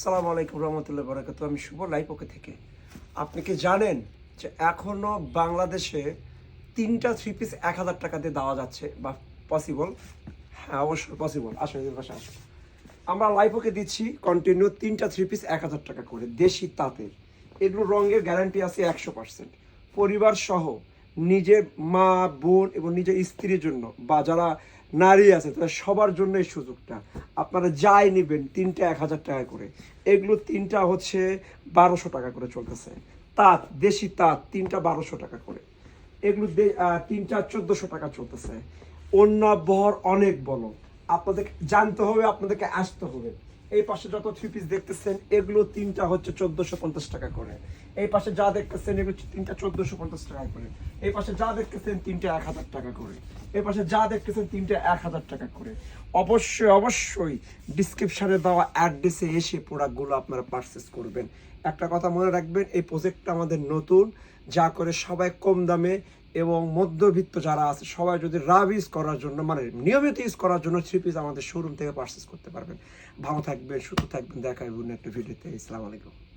সালাম আলাইকুম রহমতুল্লাহ বরাকাত, আমি শুভ লাইপকে থেকে। আপনি কি জানেন যে এখনও বাংলাদেশে তিনটা থ্রি পিস এক হাজার টাকা দিয়ে দেওয়া যাচ্ছে বা পসিবল হ্যাঁ অবশ্যই পসিবল আসো এদের পাশে আসো আমরা লাইপকে দিচ্ছি কন্টিনিউ তিনটা থ্রি পিস এক হাজার টাকা করে, দেশি তাঁতের। এগুলো রঙের গ্যারান্টি আছে একশো পার্সেন্ট পরিবার সহ নিজের মা, বোন এবং নিজের স্ত্রীর জন্য বা যারা নারী আছে, তাদের সবার জন্য এই সুযোগটা। আপনারা যাই নেবেন, তিনটা এক হাজার টাকা করে। এগুলো তিনটা হচ্ছে বারোশো টাকা করে চলতেছে। তাঁত, দেশি তাঁত, তিনটা বারোশো টাকা করে। এগুলো তিনটা চোদ্দোশো টাকা চলতেছে। অন্য বহর অনেক বলো আপনাদের জানতে হবে, আপনাদেরকে আসতে হবে। এই পাশে যত থ্রি পিস দেখতেছেন, এগুলো তিনটা হচ্ছে চোদ্দশো পঞ্চাশ টাকা করে। এই পাশে যা দেখতেছেন, এগুলো তিনটা চোদ্দশো পঞ্চাশ টাকা করে। এই পাশে যা দেখতেছেন, তিনটা এক হাজার টাকা করে। এই পাশে যা দেখতেছেন, তিনটা এক হাজার টাকা করে। অবশ্যই অবশ্যই ডিসক্রিপশানে দেওয়া অ্যাড্রেসে এসে প্রোডাক্টগুলো আপনারা পারচেস করবেন। একটা কথা মনে রাখবেন, এই প্রজেক্টটা আমাদের নতুন, যা করে সবাই কম দামে এবং মধ্যবিত্ত যারা আছে, সবাই যদি রাব ইউজ করার জন্য মানে নিয়মিত ইউজ করার জন্য থ্রি পিস আমাদের শোরুম থেকে পারচেস করতে পারবেন। ভালো থাকবেন, সুস্থ থাকবেন দেখা হবে অন্য একটা ভিডিওতে ইসলাম আলাইকুম।